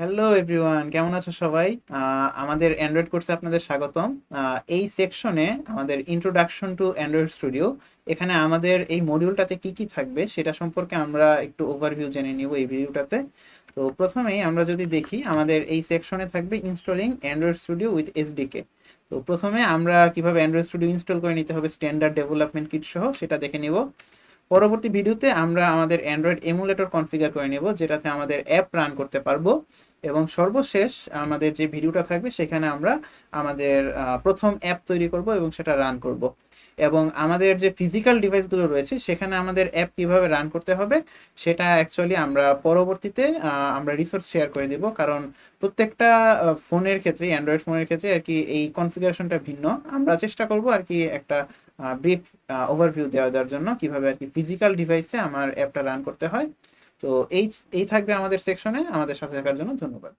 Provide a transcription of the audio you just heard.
Hello everyone কেমন আছো সবাই? আমাদের অ্যান্ড্রয়েড কোর্সে আপনাদের স্বাগতম। এই সেকশনে আমাদের ইন্ট্রোডাকশন টু অ্যান্ড্রয়েড স্টুডিও এখানে আমাদের এই মডিউলটাতে কি কি থাকবে সেটা সম্পর্কে আমরা একটু ওভারভিউ জেনে নিব এই ভিডিওটাতে তো প্রথমেই আমরা যদি দেখি, আমাদের এই সেকশনে থাকবে installing Android studio with SDK তো প্রথমে আমরা কীভাবে অ্যান্ড্রয়েড স্টুডিও ইনস্টল করে নিতে হবে স্ট্যান্ডার্ড ডেভেলপমেন্ট কিট সহ, সেটা দেখে নিব। পরবর্তী ভিডিওতে আমরা আমাদের অ্যান্ড্রয়েড এমুলেটর কনফিগার করে নেব, যেটাতে আমাদের অ্যাপ রান করতে পারব। এবং সর্বশেষ আমাদের যে ভিডিওটা থাকবে, সেখানে আমরা আমাদের প্রথম অ্যাপ তৈরি করব এবং সেটা রান করব। এবং আমাদের যে ফিজিক্যাল ডিভাইসগুলো রয়েছে, সেখানে আমাদের অ্যাপ কীভাবে রান করতে হবে, সেটা অ্যাকচুয়ালি আমরা পরবর্তীতে আমরা রিসোর্স শেয়ার করে দিব। কারণ প্রত্যেকটা ফোনের ক্ষেত্রে অ্যান্ড্রয়েড ফোনের ক্ষেত্রে আর কি এই কনফিগারেশনটা ভিন্ন। আমরা চেষ্টা করব আর কি একটা ব্রিফ ওভারভিউ দেওয়া দেওয়ার জন্য, কীভাবে আর কি ফিজিক্যাল ডিভাইসে আমার অ্যাপটা রান করতে হয়। তো এই এই থাকবে আমাদের সেকশনে আমাদের সাথে থাকার জন্য ধন্যবাদ।